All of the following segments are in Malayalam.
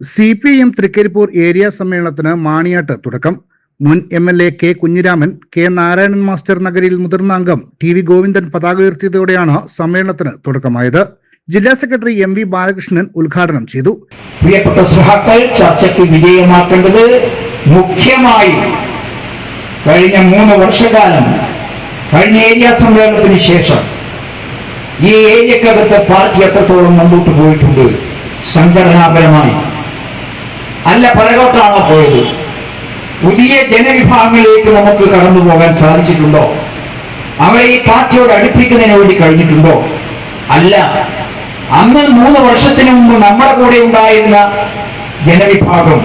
C P M Trikaripur area സമ്മേളനത്തിന് മാണിയാട്ട് തുടക്കം. മുൻ M L A K Kunhiraman K Narayanan master നഗരിയിൽ മുതിർന്ന അംഗം ടി വി ഗോവിന്ദൻ പതാക ഉയർത്തിയതോടെയാണ് സമ്മേളനത്തിന് തുടക്കമായത്. ജില്ലാ സെക്രട്ടറി എം വി ബാലകൃഷ്ണൻ ഉദ്ഘാടനം ചെയ്തു. പ്രിയപ്പെട്ട സുഹാക്കൾ ചർച്ചയ്ക്ക് വിജയമാക്കേണ്ടത് മുഖ്യമായി കഴിഞ്ഞ മൂന്ന് വർഷക്കാലം കഴിഞ്ഞ ഏരിയ സമ്മേളനത്തിന് ശേഷം ഈ ഏരിയക്കകത്ത് പാർട്ടി എത്രത്തോളം മുമ്പോട്ട് പോയിട്ടുണ്ട് സംഘടനാപരമായി അല്ല പുറകോട്ടാണോ പോയത്? പുതിയ ജനവിഭാഗങ്ങളിലേക്ക് നമുക്ക് കടന്നു പോകാൻ സാധിച്ചിട്ടുണ്ടോ? അവരെ ഈ പാർട്ടിയോട് അടുപ്പിക്കുന്നതിന് വേണ്ടി കഴിഞ്ഞിട്ടുണ്ടോ? അല്ല. അന്ന് മൂന്ന് വർഷത്തിന് മുമ്പ് നമ്മുടെ കൂടെ ഉണ്ടായിരുന്ന ജനവിഭാഗം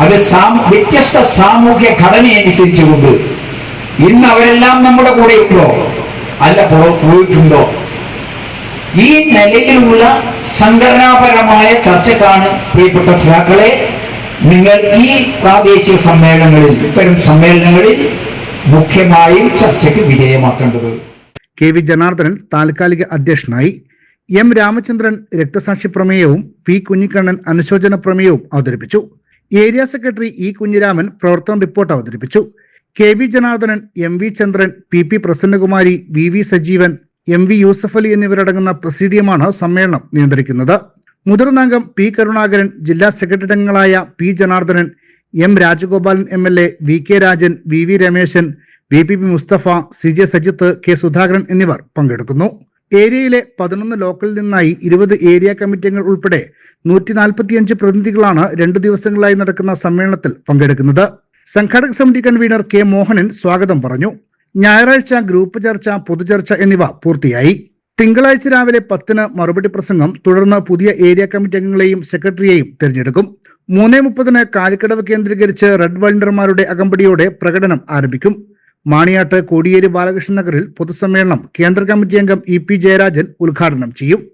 അത് വ്യത്യസ്ത സാമൂഹ്യ ഘടനയനുസരിച്ചുകൊണ്ട് ഇന്ന് അവരെല്ലാം നമ്മുടെ കൂടെ ഉണ്ടോ അല്ല പോയിട്ടുണ്ടോ? ഈ നിലയിലുള്ള സംഘടനാപരമായ ചർച്ചക്കാണ് പ്രിയപ്പെട്ട സഖാക്കളെ നിങ്ങൾ ഈ പ്രാദേശിക സമ്മേളനങ്ങളിൽ ഇത്തരം സമ്മേളനങ്ങളിൽ മുഖ്യമായും ചർച്ചയ്ക്ക് വിധേയമാക്കേണ്ടത്. കെ വി ജനാർദ്ദനൻ താൽക്കാലിക അധ്യക്ഷനായി. എം രാമചന്ദ്രൻ രക്തസാക്ഷി പ്രമേയവും പി കുഞ്ഞിക്കണ്ണൻ അനുശോചന പ്രമേയവും അവതരിപ്പിച്ചു. ഏരിയ സെക്രട്ടറി ഇ കുഞ്ഞിരാമൻ പ്രവർത്തന റിപ്പോർട്ട് അവതരിപ്പിച്ചു. K V Janardhanan M V Chandran P P Prasannakumari V V Sajeevan M V Yusuf Ali എന്നിവരടങ്ങുന്ന പ്രസിഡിയമാണ് സമ്മേളനം നിയന്ത്രിക്കുന്നത്. മുതിർന്ന അംഗം പി കരുണാകരൻ ജില്ലാ സെക്രട്ടറി അംഗങ്ങളായ P Janardhanan M Rajagopalan M L A V K Rajan V V Rameshan V P P Mustafa C J Sajith K Sudhakaran എന്നിവർ പങ്കെടുക്കുന്നു. ഏരിയയിലെ പതിനൊന്ന് ലോക്കലിൽ നിന്നായി ഇരുപത് ഏരിയ കമ്മിറ്റി അംഗങ്ങൾ ഉൾപ്പെടെ നൂറ്റി നാൽപ്പത്തിയഞ്ച് പ്രതിനിധികളാണ് രണ്ടു ദിവസങ്ങളായി നടക്കുന്ന സമ്മേളനത്തിൽ പങ്കെടുക്കുന്നത്. സംഘാടക സമിതി കൺവീനർ കെ മോഹനൻ സ്വാഗതം പറഞ്ഞു. ഞായറാഴ്ച ഗ്രൂപ്പ് ചർച്ച പൊതുചർച്ച എന്നിവ പൂർത്തിയായി. തിങ്കളാഴ്ച രാവിലെ പത്തിന് മറുപടി പ്രസംഗം തുടർന്ന് പുതിയ ഏരിയ കമ്മിറ്റി അംഗങ്ങളെയും സെക്രട്ടറിയെയും തിരഞ്ഞെടുക്കും. മൂന്നേ മുപ്പതിന് കാലിക്കടവ് കേന്ദ്രീകരിച്ച് റെഡ് വൾണ്ടർമാരുടെ അകമ്പടിയോടെ പ്രകടനം ആരംഭിക്കും. മാണിയാട്ട് കോടിയേരി ബാലകൃഷ്ണൻ നഗറിൽ പൊതുസമ്മേളനം കേന്ദ്ര കമ്മിറ്റി അംഗം ഇ പി ജയരാജൻ ഉദ്ഘാടനം ചെയ്യും.